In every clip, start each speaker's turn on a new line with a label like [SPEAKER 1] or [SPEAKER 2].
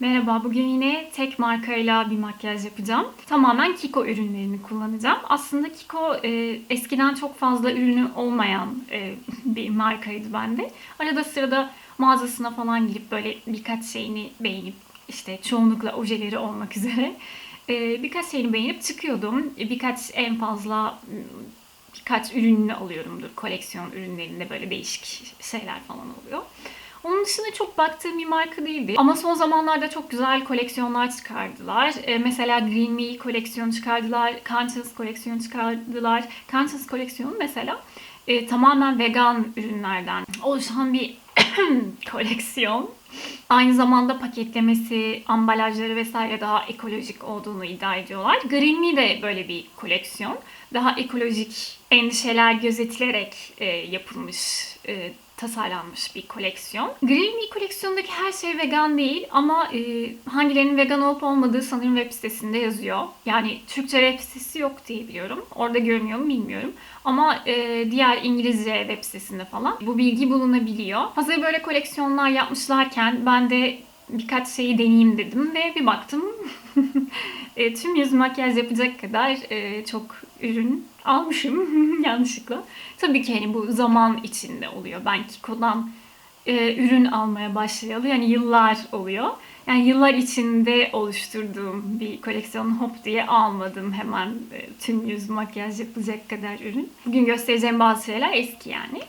[SPEAKER 1] Merhaba, bugün yine tek markayla bir makyaj yapacağım. Tamamen Kiko ürünlerini kullanacağım. Aslında Kiko e, eskiden çok fazla ürünü olmayan e, bir markaydı bende. Arada sırada mağazasına falan girip böyle birkaç şeyini beğenip işte çoğunlukla ojeleri olmak üzere e, birkaç şeyini beğenip çıkıyordum. Birkaç en fazla birkaç ürününü alıyorumdur. Koleksiyon ürünlerinde böyle değişik şeyler falan oluyor. Onun dışında çok baktığım bir marka değildi. Ama son zamanlarda çok güzel koleksiyonlar çıkardılar. Ee, mesela Green Me koleksiyonu çıkardılar. Conscious koleksiyonu çıkardılar. Conscious koleksiyonu mesela e, tamamen vegan ürünlerden oluşan bir koleksiyon. Aynı zamanda paketlemesi, ambalajları vesaire daha ekolojik olduğunu iddia ediyorlar. Green Me de böyle bir koleksiyon. Daha ekolojik endişeler gözetilerek e, yapılmış, e, tasarlanmış bir koleksiyon. Green Me koleksiyonundaki her şey vegan değil ama e, hangilerinin vegan olup olmadığı sanırım web sitesinde yazıyor. Yani Türkçe web sitesi yok diye biliyorum. Orada görünüyor mu bilmiyorum. Ama e, diğer İngilizce web sitesinde falan bu bilgi bulunabiliyor. Hazır böyle koleksiyonlar yapmışlarken ben de birkaç şeyi deneyeyim dedim ve bir baktım e, tüm yüz makyaj yapacak kadar e, çok ürün almışım yanlışlıkla. Tabii ki hani bu zaman içinde oluyor. Ben Kiko'dan e, ürün almaya başlayalı yani yıllar oluyor. Yani yıllar içinde oluşturduğum bir koleksiyon hop diye almadım hemen e, tüm yüz makyaj yapılacak kadar ürün. Bugün göstereceğim bazı şeyler eski yani.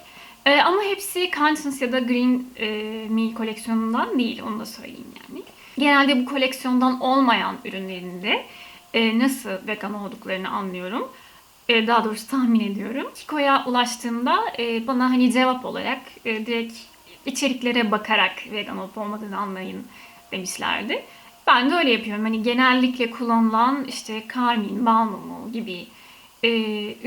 [SPEAKER 1] E, ama hepsi Conscience ya da Green e, Me koleksiyonundan değil onu da söyleyeyim yani. Genelde bu koleksiyondan olmayan ürünlerinde e, nasıl vegan olduklarını anlıyorum. E, daha doğrusu tahmin ediyorum. Kiko'ya ulaştığımda e, bana hani cevap olarak e, direkt içeriklere bakarak vegan olup olmadığını anlayın demişlerdi. Ben de öyle yapıyorum. Hani genellikle kullanılan işte karmin, bal mumu gibi e,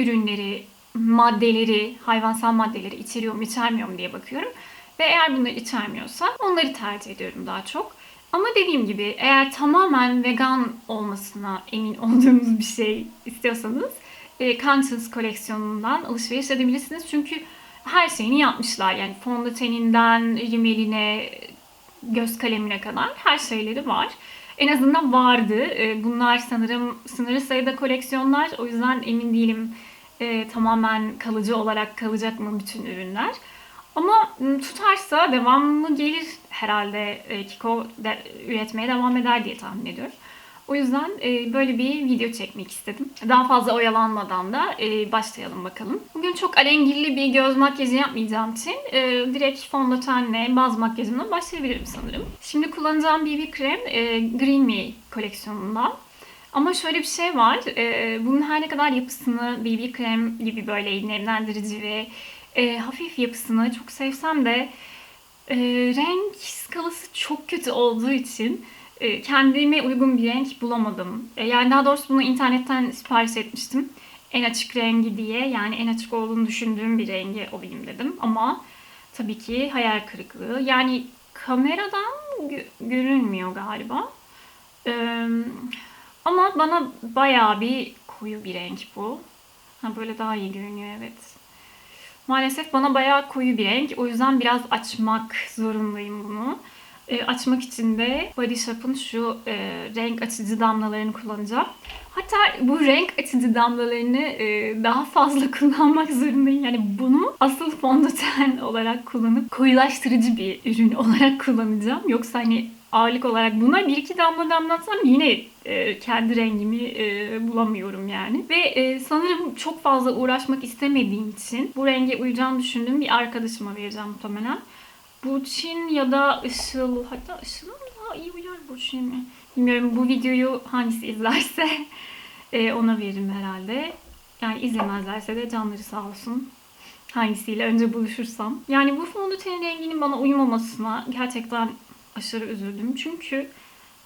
[SPEAKER 1] ürünleri, maddeleri, hayvansal maddeleri içeriyor mu içermiyor mu diye bakıyorum. Ve eğer bunları içermiyorsa onları tercih ediyorum daha çok. Ama dediğim gibi eğer tamamen vegan olmasına emin olduğunuz bir şey istiyorsanız e, Conscience koleksiyonundan alışveriş edebilirsiniz. Çünkü her şeyini yapmışlar. Yani fondöteninden, rimeline, göz kalemine kadar her şeyleri var. En azından vardı. E, bunlar sanırım sınırlı sayıda koleksiyonlar. O yüzden emin değilim e, tamamen kalıcı olarak kalacak mı bütün ürünler. Ama tutarsa devamlı gelir herhalde e, Kiko de, üretmeye devam eder diye tahmin ediyorum. O yüzden e, böyle bir video çekmek istedim. Daha fazla oyalanmadan da e, başlayalım bakalım. Bugün çok alengirli bir göz makyajı yapmayacağım için direkt fondötenle baz makyajımla başlayabilirim sanırım. Şimdi kullanacağım BB krem e, Green Me koleksiyonundan. Ama şöyle bir şey var. Bunun her ne kadar yapısını BB krem gibi böyle nemlendirici ve e, hafif yapısını çok sevsem de e, renk skalası çok kötü olduğu için e, kendime uygun bir renk bulamadım. E, yani daha doğrusu bunu internetten sipariş etmiştim. En açık rengi diye yani en açık olduğunu düşündüğüm bir rengi olayım dedim. Ama tabii ki hayal kırıklığı. Yani kameradan gö- görünmüyor galiba. E, ama bana bayağı bir koyu bir renk bu. Ha, böyle daha iyi görünüyor evet. Maalesef bana bayağı koyu bir renk. O yüzden biraz açmak zorundayım bunu. E, açmak için de Body Shop'un şu e, renk açıcı damlalarını kullanacağım. Hatta bu renk açıcı damlalarını e, daha fazla kullanmak zorundayım. Yani bunu asıl fondöten olarak kullanıp koyulaştırıcı bir ürün olarak kullanacağım. Yoksa hani ağırlık olarak buna bir iki damla damlatsam yine e, kendi rengimi e, bulamıyorum yani. Ve e, sanırım çok fazla uğraşmak istemediğim için bu renge uyacağını düşündüğüm bir arkadaşıma vereceğim muhtemelen. Burçin ya da Işıl, hatta Işıl'a mı daha iyi uyar Burçin mi? Bilmiyorum bu videoyu hangisi izlerse e, ona veririm herhalde. Yani izlemezlerse de canları sağ olsun. Hangisiyle önce buluşursam. Yani bu fondötenin renginin bana uymamasına gerçekten aşırı üzüldüm. Çünkü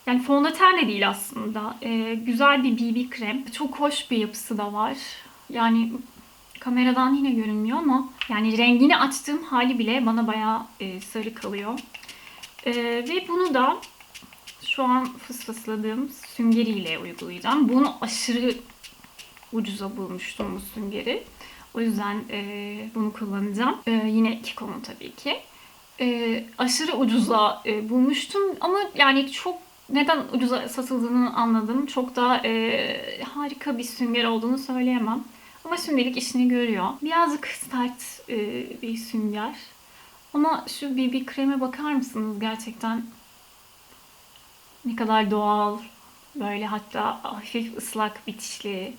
[SPEAKER 1] yani fondöten de değil aslında. E, güzel bir BB krem. Çok hoş bir yapısı da var. Yani kameradan yine görünmüyor ama yani rengini açtığım hali bile bana bayağı e, sarı kalıyor. E, ve bunu da şu an fısfısladığım süngeriyle uygulayacağım. Bunu aşırı ucuza bulmuştum bu süngeri. O yüzden e, bunu kullanacağım. E, yine Kiko'nun tabii ki. E, aşırı ucuza e, bulmuştum ama yani çok neden ucuza satıldığını anladım. Çok da e, harika bir sünger olduğunu söyleyemem. Ama şimdilik işini görüyor. Birazcık sert e, bir sünger. Ama şu BB kreme bakar mısınız gerçekten ne kadar doğal, böyle hatta hafif ıslak bitişli,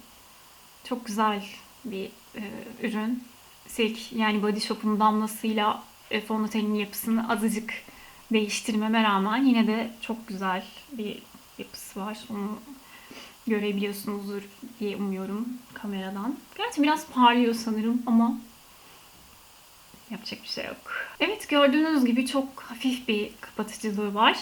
[SPEAKER 1] çok güzel bir e, ürün. Silk yani Body Shop'un damlasıyla e, fondötenin yapısını azıcık değiştirmeme rağmen yine de çok güzel bir yapısı var. Onu görebiliyorsunuzdur diye umuyorum kameradan. Gerçi biraz parlıyor sanırım ama yapacak bir şey yok. Evet gördüğünüz gibi çok hafif bir kapatıcılığı var.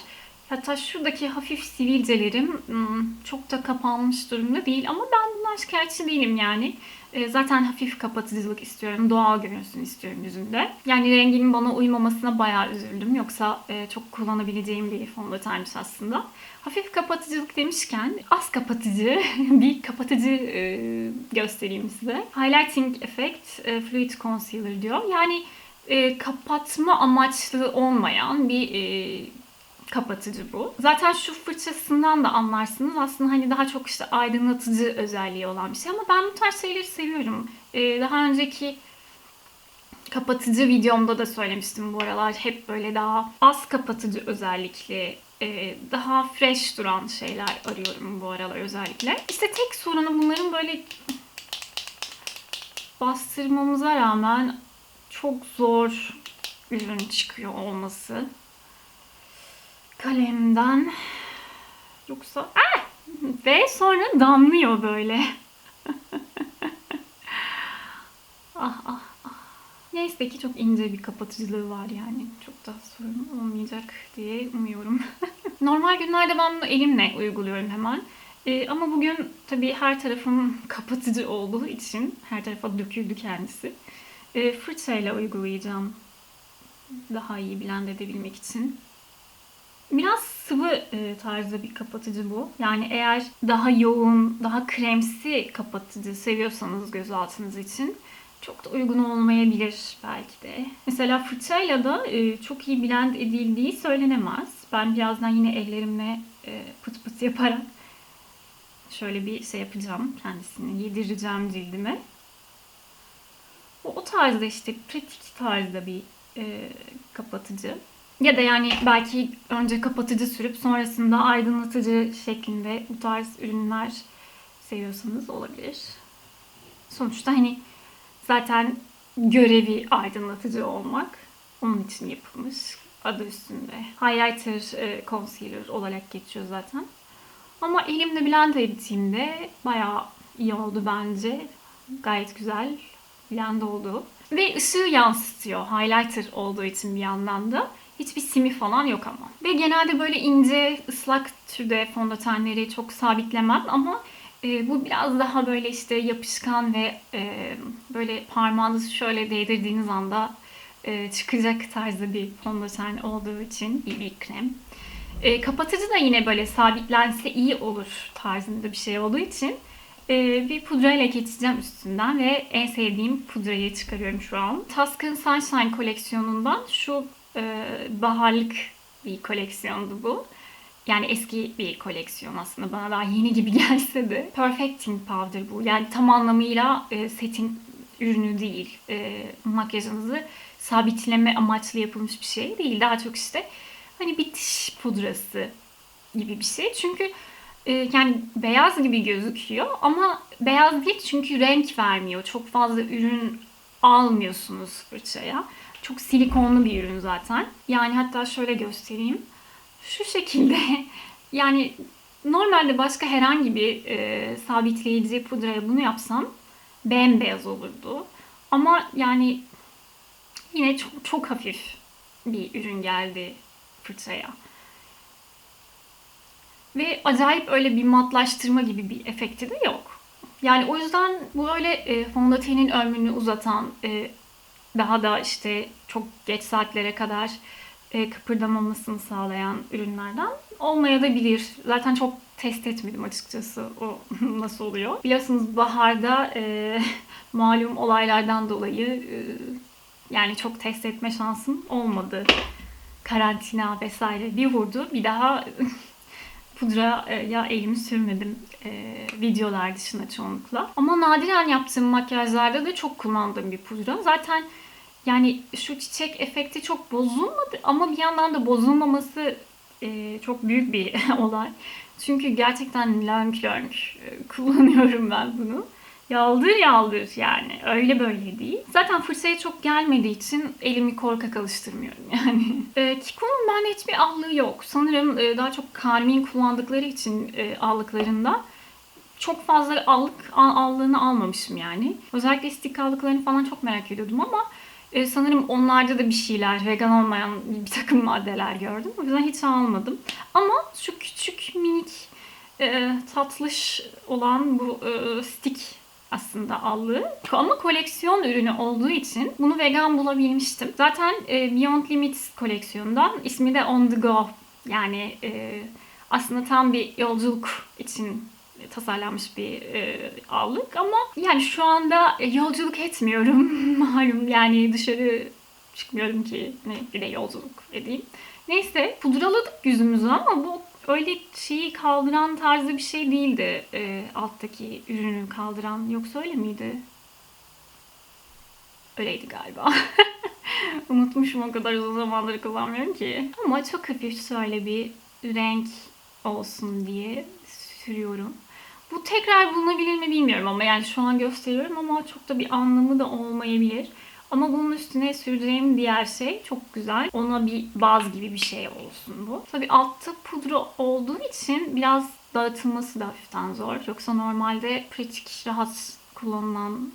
[SPEAKER 1] Hatta şuradaki hafif sivilcelerim hmm, çok da kapanmış durumda değil ama ben bundan şikayetçi değilim yani. E, Zaten hafif kapatıcılık istiyorum, doğal görünsün istiyorum yüzümde. Yani renginin bana uymamasına bayağı üzüldüm. Yoksa e, çok kullanabileceğim bir fondötenmiş aslında. Hafif kapatıcılık demişken az kapatıcı bir kapatıcı e, göstereyim size. Highlighting Effect e, Fluid Concealer diyor. Yani kapatma amaçlı olmayan bir kapatıcı bu. Zaten şu fırçasından da anlarsınız. Aslında hani daha çok işte aydınlatıcı özelliği olan bir şey ama ben bu tarz şeyleri seviyorum. Ee, daha önceki kapatıcı videomda da söylemiştim bu aralar. Hep böyle daha az kapatıcı özellikli, e, daha fresh duran şeyler arıyorum bu aralar özellikle. İşte tek sorunu bunların böyle bastırmamıza rağmen çok zor ürün çıkıyor olması kalemden. Yoksa ah! ve sonra damlıyor böyle. ah ah ah. Neyse ki çok ince bir kapatıcılığı var yani. Çok da sorun olmayacak diye umuyorum. Normal günlerde ben bunu elimle uyguluyorum hemen. Ee, ama bugün tabii her tarafım kapatıcı olduğu için her tarafa döküldü kendisi. Ee, fırçayla uygulayacağım. Daha iyi blend edebilmek için. Biraz sıvı e, tarzda bir kapatıcı bu. Yani eğer daha yoğun, daha kremsi kapatıcı seviyorsanız göz altınız için çok da uygun olmayabilir belki de. Mesela fırçayla da e, çok iyi blend edildiği söylenemez. Ben birazdan yine ellerimle e, pıt pıt yaparak şöyle bir şey yapacağım kendisini yedireceğim cildime. O, o tarzda işte pratik tarzda bir e, kapatıcı. Ya da yani belki önce kapatıcı sürüp sonrasında aydınlatıcı şeklinde bu tarz ürünler seviyorsanız olabilir. Sonuçta hani zaten görevi aydınlatıcı olmak. Onun için yapılmış. Adı üstünde. Highlighter e, concealer olarak geçiyor zaten. Ama elimle blend ettiğimde bayağı iyi oldu bence. Gayet güzel blend oldu. Ve ışığı yansıtıyor highlighter olduğu için bir yandan da. Hiçbir simi falan yok ama. Ve genelde böyle ince, ıslak türde fondötenleri çok sabitlemem ama e, bu biraz daha böyle işte yapışkan ve e, böyle parmağınızı şöyle değdirdiğiniz anda e, çıkacak tarzda bir fondöten olduğu için bir, bir krem. E, kapatıcı da yine böyle sabitlense iyi olur tarzında bir şey olduğu için e, bir pudrayla geçeceğim üstünden ve en sevdiğim pudrayı çıkarıyorum şu an. Tuscan Sunshine koleksiyonundan şu e, baharlık bir koleksiyondu bu. Yani eski bir koleksiyon aslında bana daha yeni gibi gelse de. Perfecting Powder bu. Yani tam anlamıyla e, setting ürünü değil. E, makyajınızı sabitleme amaçlı yapılmış bir şey değil. Daha çok işte hani bitiş pudrası gibi bir şey. Çünkü e, yani beyaz gibi gözüküyor ama beyaz değil çünkü renk vermiyor. Çok fazla ürün almıyorsunuz fırçaya. Çok silikonlu bir ürün zaten. Yani hatta şöyle göstereyim. Şu şekilde yani normalde başka herhangi bir e, sabitleyici pudraya bunu yapsam bembeyaz olurdu. Ama yani yine çok, çok hafif bir ürün geldi fırçaya. Ve acayip öyle bir matlaştırma gibi bir efekti de yok. Yani o yüzden bu öyle e, fondötenin ömrünü uzatan, e, daha da işte çok geç saatlere kadar e, kıpırdamamasını sağlayan ürünlerden olmaya da bilir. Zaten çok test etmedim açıkçası o nasıl oluyor. Biliyorsunuz baharda e, malum olaylardan dolayı e, yani çok test etme şansım olmadı karantina vesaire bir vurdu. Bir daha pudraya elimi sürmedim e, videolar dışında çoğunlukla. Ama nadiren yaptığım makyajlarda da çok kullandığım bir pudra. Zaten yani şu çiçek efekti çok bozulmadı ama bir yandan da bozulmaması e, çok büyük bir olay. Çünkü gerçekten lönk lönk e, kullanıyorum ben bunu. Yaldır yaldır yani. Öyle böyle değil. Zaten fırçaya çok gelmediği için elimi korkak alıştırmıyorum yani. E, Kiko'nun bende hiçbir allığı yok. Sanırım e, daha çok karmin kullandıkları için e, allıklarında çok fazla allık al- allığını almamışım yani. Özellikle stick allıklarını falan çok merak ediyordum ama e, sanırım onlarda da bir şeyler, vegan olmayan bir takım maddeler gördüm. O yüzden hiç almadım. Ama şu küçük minik e, tatlış olan bu e, stick aslında allığı. Ama koleksiyon ürünü olduğu için bunu vegan bulabilmiştim. Zaten e, Beyond Limits koleksiyonundan ismi de On The Go. Yani e, aslında tam bir yolculuk için tasarlanmış bir e, allık ama yani şu anda e, yolculuk etmiyorum malum yani dışarı çıkmıyorum ki ne bir de yolculuk edeyim. Neyse pudraladık yüzümüzü ama bu öyle şeyi kaldıran tarzı bir şey değildi e, alttaki ürünü kaldıran yoksa öyle miydi? Öyleydi galiba. Unutmuşum o kadar uzun zamandır kullanmıyorum ki. Ama çok hafif şöyle bir renk olsun diye sürüyorum. Bu tekrar bulunabilir mi bilmiyorum ama yani şu an gösteriyorum ama çok da bir anlamı da olmayabilir. Ama bunun üstüne süreceğim diğer şey çok güzel. Ona bir baz gibi bir şey olsun bu. Tabii altta pudra olduğu için biraz dağıtılması da hafiften zor. Yoksa normalde pratik, rahat kullanılan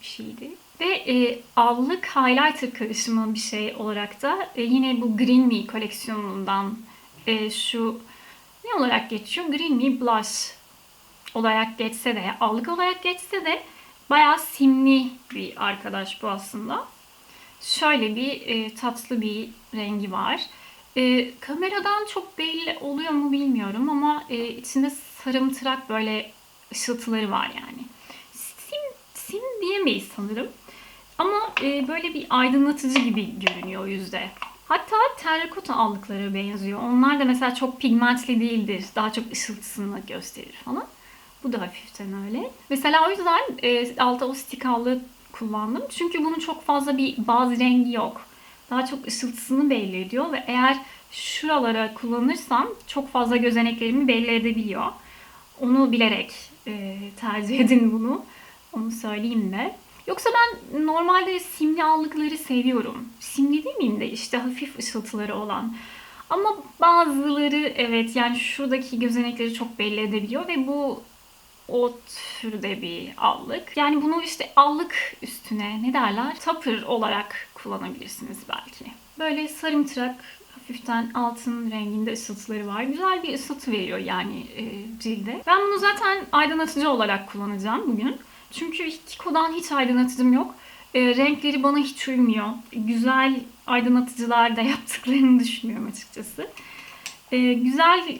[SPEAKER 1] bir şeydi. Ve e, allık highlighter karışımı bir şey olarak da e, yine bu Green Me koleksiyonundan e, şu ne olarak geçiyor? Green Me Blush olarak geçse de, allık olarak geçse de bayağı simli bir arkadaş bu aslında. Şöyle bir e, tatlı bir rengi var. E, kameradan çok belli oluyor mu bilmiyorum ama e, içinde sarımtırak böyle ışıltıları var yani. Sim, sim diyemeyiz sanırım. Ama e, böyle bir aydınlatıcı gibi görünüyor yüzde. Hatta terrakota allıklara benziyor. Onlar da mesela çok pigmentli değildir. Daha çok ışıltısını gösterir falan. Bu da hafiften öyle. Mesela o yüzden e, alta o stikallı kullandım. Çünkü bunun çok fazla bir baz rengi yok. Daha çok ışıltısını belli ediyor ve eğer şuralara kullanırsam çok fazla gözeneklerimi belli edebiliyor. Onu bilerek e, tercih edin bunu. Onu söyleyeyim de. Yoksa ben normalde simli allıkları seviyorum. Simli demeyeyim de işte hafif ışıltıları olan. Ama bazıları evet yani şuradaki gözenekleri çok belli edebiliyor ve bu o türde bir allık. Yani bunu işte allık üstüne ne derler? Topper olarak kullanabilirsiniz belki. Böyle sarımtırak hafiften altın renginde ısıltıları var. Güzel bir ısıltı veriyor yani e, cilde. Ben bunu zaten aydınlatıcı olarak kullanacağım bugün. Çünkü Kiko'dan hiç aydınlatıcım yok. E, renkleri bana hiç uymuyor. Güzel aydınlatıcılar da yaptıklarını düşünüyorum açıkçası. E, güzel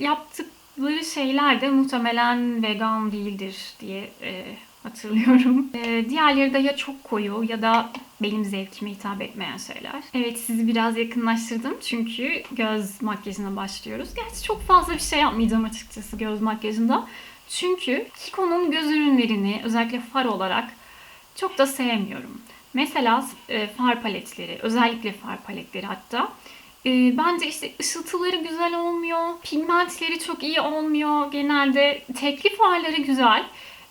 [SPEAKER 1] yaptıkları şeyler de muhtemelen vegan değildir diye e, hatırlıyorum. E, diğerleri de ya çok koyu ya da benim zevkime hitap etmeyen şeyler. Evet sizi biraz yakınlaştırdım çünkü göz makyajına başlıyoruz. Gerçi çok fazla bir şey yapmayacağım açıkçası göz makyajında. Çünkü Kiko'nun göz ürünlerini özellikle far olarak çok da sevmiyorum. Mesela e, far paletleri, özellikle far paletleri hatta. E, bence işte ışıltıları güzel olmuyor, pigmentleri çok iyi olmuyor. Genelde tekli farları güzel.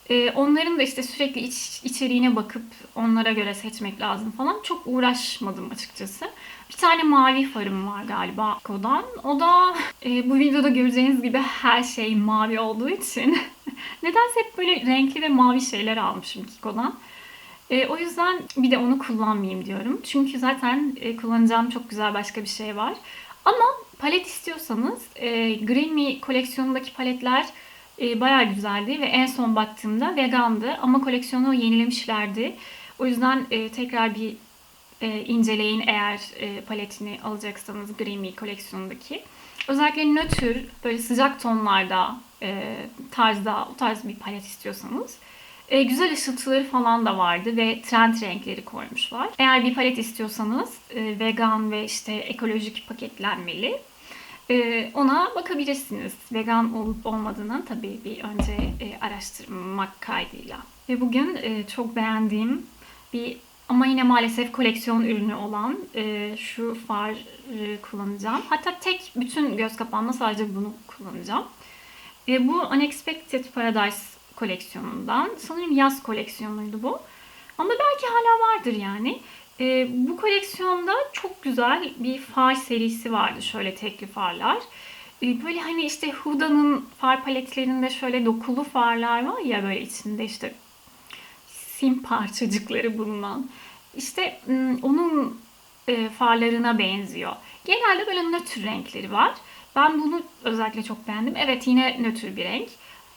[SPEAKER 1] E, onların da işte sürekli iç, içeriğine bakıp onlara göre seçmek lazım falan. Çok uğraşmadım açıkçası. Bir tane mavi farım var galiba Kodan. O da e, bu videoda göreceğiniz gibi her şey mavi olduğu için nedense hep böyle renkli ve mavi şeyler almışım Kiko'dan. E, o yüzden bir de onu kullanmayayım diyorum. Çünkü zaten e, kullanacağım çok güzel başka bir şey var. Ama palet istiyorsanız e, Green koleksiyonundaki paletler e, bayağı güzeldi ve en son baktığımda vegandı ama koleksiyonu yenilemişlerdi. O yüzden e, tekrar bir e, inceleyin eğer e, paletini alacaksanız Green koleksiyonundaki. Özellikle nötr, böyle sıcak tonlarda, e, tarzda, o tarz bir palet istiyorsanız E, güzel ışıltıları falan da vardı ve trend renkleri koymuşlar. Eğer bir palet istiyorsanız e, vegan ve işte ekolojik paketlenmeli. e, ona bakabilirsiniz. Vegan olup olmadığını tabii bir önce e, araştırmak kaydıyla. Ve bugün e, çok beğendiğim bir ama yine maalesef koleksiyon ürünü olan e, şu farı kullanacağım. Hatta tek bütün göz kapağımda sadece bunu kullanacağım. E, bu Unexpected Paradise koleksiyonundan. Sanırım yaz koleksiyonuydu bu. Ama belki hala vardır yani. E, bu koleksiyonda çok güzel bir far serisi vardı. Şöyle tekli farlar. E, böyle hani işte Huda'nın far paletlerinde şöyle dokulu farlar var ya böyle içinde işte sim parçacıkları bulunan. İşte ım, onun e, farlarına benziyor. Genelde böyle nötr renkleri var. Ben bunu özellikle çok beğendim. Evet yine nötr bir renk.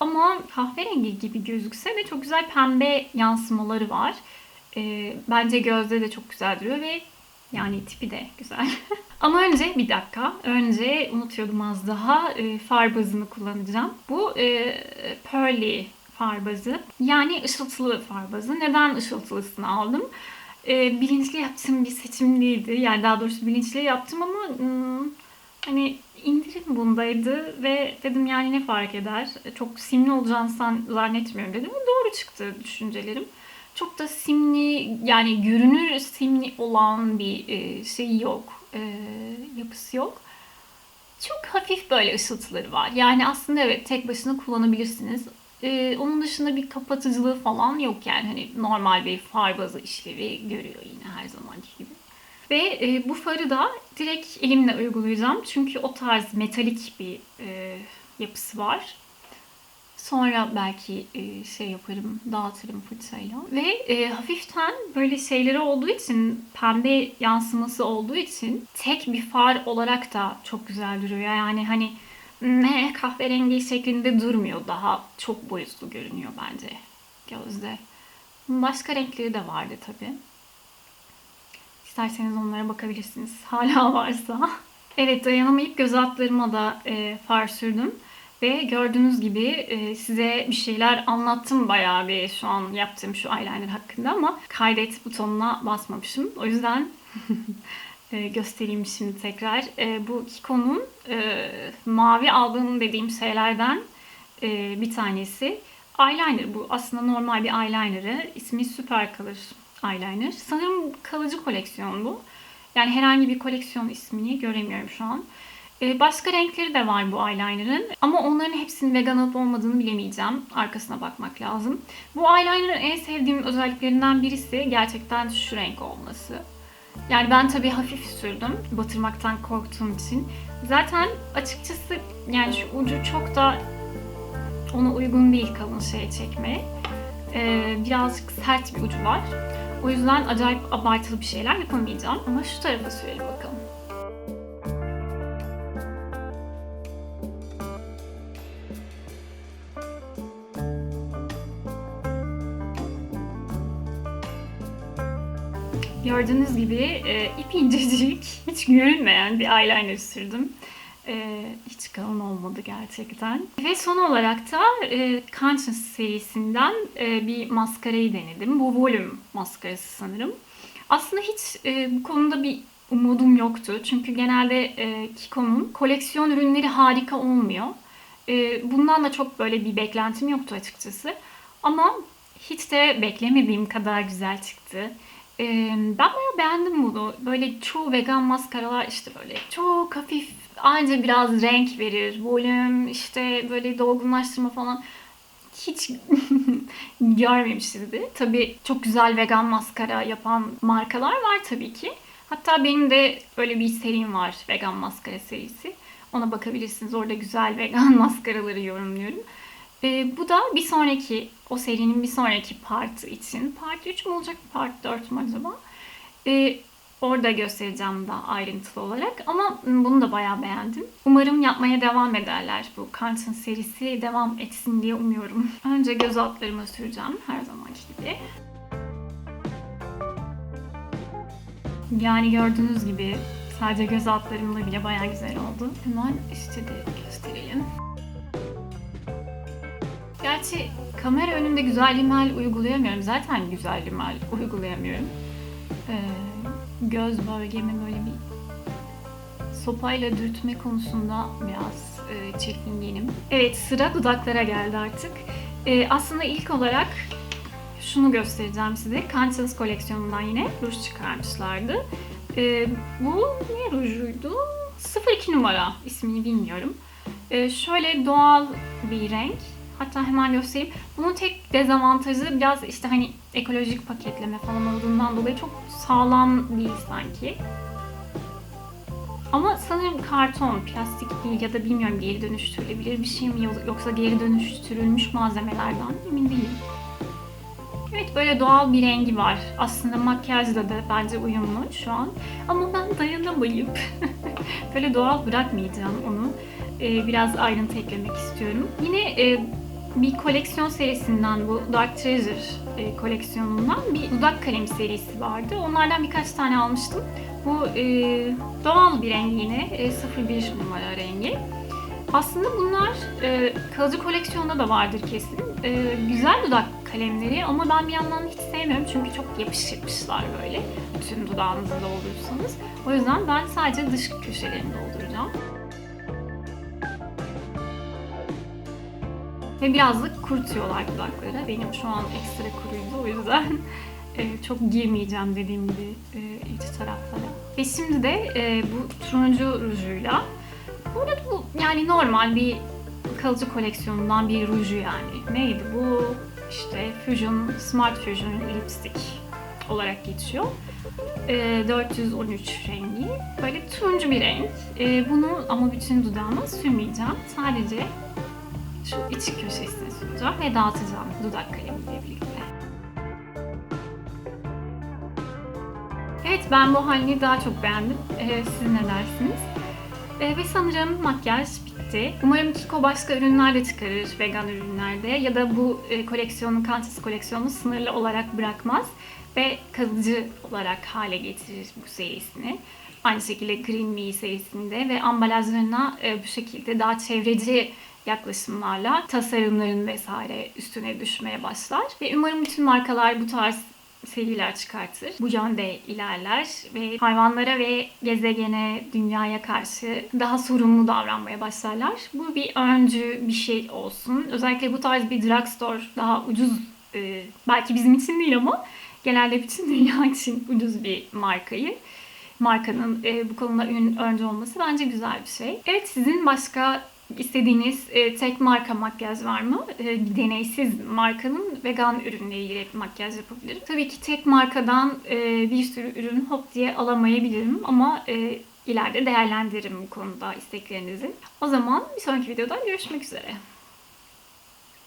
[SPEAKER 1] Ama kahverengi gibi gözükse de çok güzel pembe yansımaları var. E, bence gözde de çok güzel duruyor ve yani tipi de güzel. Ama önce bir dakika. Önce unutuyordum az daha e, far bazını kullanacağım. Bu e, Pearly far bazı. Yani ışıltılı far bazı. Neden ışıltılısını aldım? E, bilinçli yaptığım bir seçim değildi. Yani daha doğrusu bilinçli yaptım ama hmm, hani indirim bundaydı ve dedim yani ne fark eder? Çok simli olacağını zannetmiyorum dedim. Doğru çıktı düşüncelerim. Çok da simli yani görünür simli olan bir e, şey yok. E, yapısı yok. Çok hafif böyle ışıltıları var. Yani aslında evet tek başına kullanabilirsiniz. Ee, onun dışında bir kapatıcılığı falan yok yani hani normal bir far bazı işlevi görüyor yine her zamanki. Ve e, bu farı da direkt elimle uygulayacağım çünkü o tarz metalik bir e, yapısı var. Sonra belki e, şey yaparım, dağıtırım fırçayla. Ve e, hafiften böyle şeyleri olduğu için, pembe yansıması olduğu için tek bir far olarak da çok güzel duruyor. Yani hani ne kahverengi şeklinde durmuyor. Daha çok boyutlu görünüyor bence gözde. Başka renkleri de vardı tabi. İsterseniz onlara bakabilirsiniz. Hala varsa. Evet dayanamayıp göz altlarıma da e, far sürdüm. Ve gördüğünüz gibi e, size bir şeyler anlattım bayağı bir şu an yaptığım şu eyeliner hakkında ama kaydet butonuna basmamışım. O yüzden e, göstereyim şimdi tekrar. E, bu Kiko'nun e, mavi aldığım dediğim şeylerden e, bir tanesi. Eyeliner bu. Aslında normal bir eyeliner'ı. İsmi Super Color Eyeliner. Sanırım kalıcı koleksiyon bu. Yani herhangi bir koleksiyon ismini göremiyorum şu an. E, başka renkleri de var bu eyeliner'ın. Ama onların hepsinin vegan olup olmadığını bilemeyeceğim. Arkasına bakmak lazım. Bu eyeliner'ın en sevdiğim özelliklerinden birisi gerçekten şu renk olması. Yani ben tabii hafif sürdüm batırmaktan korktuğum için. Zaten açıkçası yani şu ucu çok da ona uygun değil kalın şey çekmeye. Ee, birazcık sert bir ucu var. O yüzden acayip abartılı bir şeyler yapamayacağım. Ama şu tarafa sürelim bakalım. Gördüğünüz gibi e, ip incecik, hiç görünmeyen bir eyeliner sürdüm. E, hiç kalın olmadı gerçekten. Ve son olarak da e, Conscience serisinden e, bir maskarayı denedim. Bu Volume maskarası sanırım. Aslında hiç e, bu konuda bir umudum yoktu. Çünkü genelde e, Kiko'nun koleksiyon ürünleri harika olmuyor. E, bundan da çok böyle bir beklentim yoktu açıkçası. Ama hiç de beklemediğim kadar güzel çıktı. Ee, ben bayağı beğendim bunu. Böyle çoğu vegan maskaralar işte böyle çok hafif anca biraz renk verir. Volüm işte böyle dolgunlaştırma falan hiç görmemişizdi. Tabii çok güzel vegan maskara yapan markalar var tabii ki. Hatta benim de böyle bir serim var vegan maskara serisi. Ona bakabilirsiniz. Orada güzel vegan maskaraları yorumluyorum. Ee, bu da bir sonraki, o serinin bir sonraki partı için. Part 3 mü olacak, part 4 mü acaba? Ee, orada göstereceğim daha ayrıntılı olarak. Ama bunu da bayağı beğendim. Umarım yapmaya devam ederler. Bu Conscience serisi devam etsin diye umuyorum. Önce göz altlarıma süreceğim her zamanki gibi. Yani gördüğünüz gibi sadece göz altlarımla bile bayağı güzel oldu. Hemen işte de gösterelim. Gerçi kamera önünde güzel rimel uygulayamıyorum. Zaten güzel rimel uygulayamıyorum. Ee, göz bölgemi böyle bir sopayla dürtme konusunda biraz e, çekingenim. Evet sıra dudaklara geldi artık. Ee, aslında ilk olarak şunu göstereceğim size. Constance koleksiyonundan yine ruj çıkarmışlardı. Ee, bu ne rujuydu? 02 numara ismini bilmiyorum. Ee, şöyle doğal bir renk. Hatta hemen göstereyim. Bunun tek dezavantajı biraz işte hani ekolojik paketleme falan olduğundan dolayı çok sağlam değil sanki. Ama sanırım karton, plastik değil ya da bilmiyorum geri dönüştürülebilir bir şey mi yoksa geri dönüştürülmüş malzemelerden emin değilim. Evet böyle doğal bir rengi var. Aslında makyajla da bence uyumlu şu an. Ama ben dayanamayıp böyle doğal bırakmayacağım onu. Ee, biraz ayrıntı eklemek istiyorum. Yine e, bir koleksiyon serisinden bu Dark Treasure e, koleksiyonundan bir dudak kalemi serisi vardı. Onlardan birkaç tane almıştım. Bu e, doğal bir rengi yine. E, 01 numara rengi. Aslında bunlar e, kalıcı koleksiyonda da vardır kesin. E, güzel dudak kalemleri ama ben bir yandan hiç sevmiyorum çünkü çok yapış yapışlar böyle. Bütün dudağınızı doldurursanız. O yüzden ben sadece dış köşelerini dolduracağım. Ve birazcık kurutuyorlar dudakları. Benim şu an ekstra kuruydu o yüzden e, çok girmeyeceğim dediğim gibi e, iç taraflara. Ve şimdi de e, bu turuncu rujuyla Burada bu yani normal bir kalıcı koleksiyonundan bir ruju yani. Neydi bu? İşte Fusion, Smart Fusion Lipstick olarak geçiyor. E, 413 rengi. Böyle turuncu bir renk. E, bunu ama bütün dudağıma sürmeyeceğim. Sadece şu iç köşesine süreceğim ve dağıtacağım dudak kalemiyle birlikte. Evet ben bu halini daha çok beğendim. E, siz ne dersiniz? E, ve sanırım makyaj bitti. Umarım Kiko başka ürünler de çıkarır vegan ürünlerde ya da bu e, koleksiyonun, Kantis koleksiyonu sınırlı olarak bırakmaz ve kalıcı olarak hale getirir bu serisini. Aynı şekilde Green Me serisinde ve ambalajlarına e, bu şekilde daha çevreci yaklaşımlarla tasarımların vesaire üstüne düşmeye başlar. Ve umarım bütün markalar bu tarz seriler çıkartır. Bu yönde ilerler ve hayvanlara ve gezegene, dünyaya karşı daha sorumlu davranmaya başlarlar. Bu bir öncü bir şey olsun. Özellikle bu tarz bir drugstore daha ucuz e, belki bizim için değil ama genelde bütün dünya için ucuz bir markayı markanın e, bu konuda ün öncü olması bence güzel bir şey. Evet sizin başka istediğiniz e, tek marka makyaj var mı? E, deneysiz markanın vegan ürünleriyle makyaj yapabilirim. Tabii ki tek markadan e, bir sürü ürün hop diye alamayabilirim ama e, ileride değerlendiririm bu konuda isteklerinizi. O zaman bir sonraki videoda görüşmek üzere.